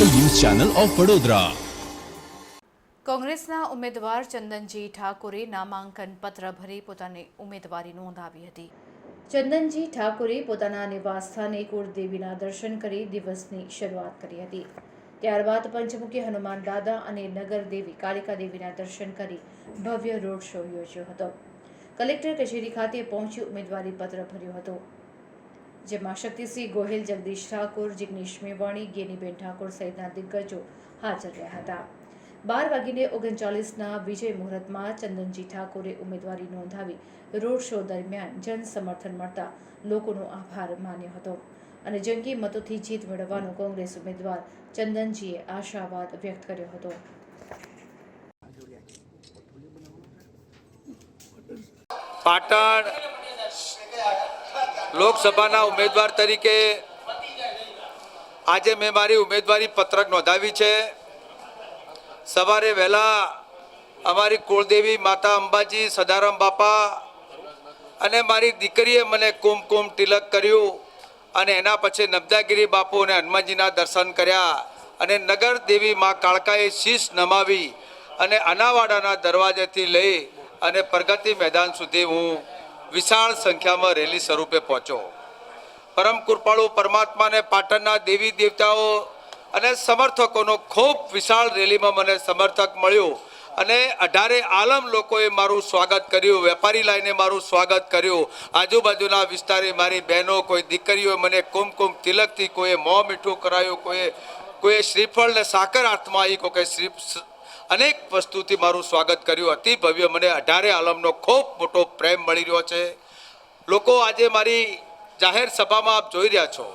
Channel of Vadodara. કોંગ્રેસના ઉમેદવાર ચંદનજી ઠાકોરે નામાંકન પત્ર ભરી પોતાની ઉમેદવારી નોંધાવી હતી. ચંદનજી ઠાકોરે પોતાના નિવાસસ્થાને કુળદેવીના દર્શન કરી દિવસની શરૂઆત કરી હતી. ત્યારબાદ પંચમુખી હનુમાન દાદા અને નગર દેવી કાલિકા દેવીના દર્શન કરી ભવ્ય રોડ શો યોજ્યો હતો. કલેક્ટર કચેરી ખાતે પહોંચી ઉમેદવારી પત્ર ભર્યો હતો. જેમાં શક્તિસિંહ ગોહિલ, જગદીશ ઠાકોર, જિગ્નેશ મેવાણી ગેનીબેન ઠાકોર સહિતના દિગ્ગજો હાજર રહ્યા હતા. બાર વાગીને ઓગણચાલીસના વિજય મુહૂર્તમાં ચંદનજી ઠાકોરે ઉમેદવારી નોંધાવી રોડ શો દરમિયાન જન સમર્થન મળતા લોકોનો આભાર માન્યો હતો. અને જંગી મતોથી જીત મેળવવાનો કોંગ્રેસ ઉમેદવાર ચંદનજીએ આશાવાદ વ્યક્ત કર્યો હતો. પાટણ લોકસભાના ઉમેદવાર તરીકે આજે મેં મારી ઉમેદવારી પત્રક નોંધાવી છે. સવારે વહેલા અમારી કુળદેવી માતા અંબાજી, સદારામ બાપા અને મારી દીકરીએ મને કુમકુમ તિલક કર્યું અને એના પછી નબદાગીરી બાપુ અને હનુમાનજીના દર્શન કર્યા અને નગર દેવી મા કાળકાએ શીશ નમાવી અને અનાવાડાના દરવાજેથી લઈ અને પ્રગતિ મેદાન સુધી હું વિશાળ સંખ્યામાં રેલી સ્વરૂપે પહોંચ્યો પરમ કૃપાળુ પરમાત્માને, પાટણના દેવી દેવતાઓ અને સમર્થકોનો ખૂબ વિશાળ રેલીમાં મને સમર્થક મળ્યું અને અઢારે આલમ લોકોએ મારું સ્વાગત કર્યું, વેપારી લાઈને મારું સ્વાગત કર્યું. આજુબાજુના વિસ્તારે મારી બહેનો, કોઈ દીકરીઓ મને કુમકુમ તિલકથી, કોઈએ મોં મીઠું કરાયું, કોઈએ કોઈએ શ્રીફળ ને સાકર હાથમાં આવી કોઈ શ્રી અનેક વસ્તુથી મારું સ્વાગત કર્યું. અતિ ભવ્ય મને અઢારે આલમનો ખૂબ મોટો પ્રેમ મળી રહ્યો છે. લોકો આજે મારી જાહેર સભામાં આપ જોઈ રહ્યા છો.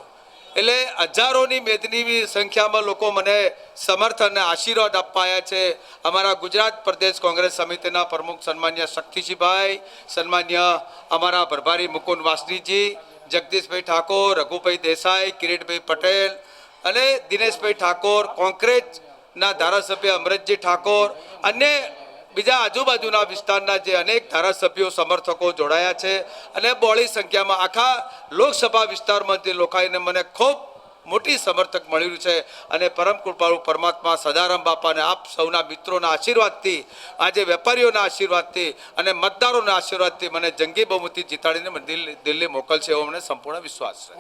એટલે હજારોની મેદની સંખ્યામાં લોકો મને સમર્થન અને આશીર્વાદ અપાયા છે. અમારા ગુજરાત પ્રદેશ કોંગ્રેસ સમિતિના પ્રમુખ સન્માન્ય શક્તિસિંહભાઈ સન્માન્ય અમારા પ્રભારી મુકુંદ વાસનીજી, જગદીશભાઈ ઠાકોર, રઘુભાઈ દેસાઈ, કિરીટભાઈ પટેલ અને દિનેશભાઈ ઠાકોર કોંગ્રેસના ધારાસભ્ય અમરતજી ઠાકોર અને બીજા આજુબાજુના વિસ્તારના જે અનેક ધારાસભ્યો, સમર્થકો જોડાયા છે અને બહોળી સંખ્યામાં આખા લોકસભા વિસ્તારમાંથી લોકાઈને મને ખૂબ મોટી સમર્થક મળ્યું છે અને પરમ કૃપાળુ પરમાત્મા સદારામ બાપાને આપ સૌના મિત્રોના આશીર્વાદથી, આજે વેપારીઓના આશીર્વાદથી અને મતદારોના આશીર્વાદથી મને જંગી બહુમતી જીતાડીને દિલ્હી મોકલશે એવો મને સંપૂર્ણ વિશ્વાસ છે.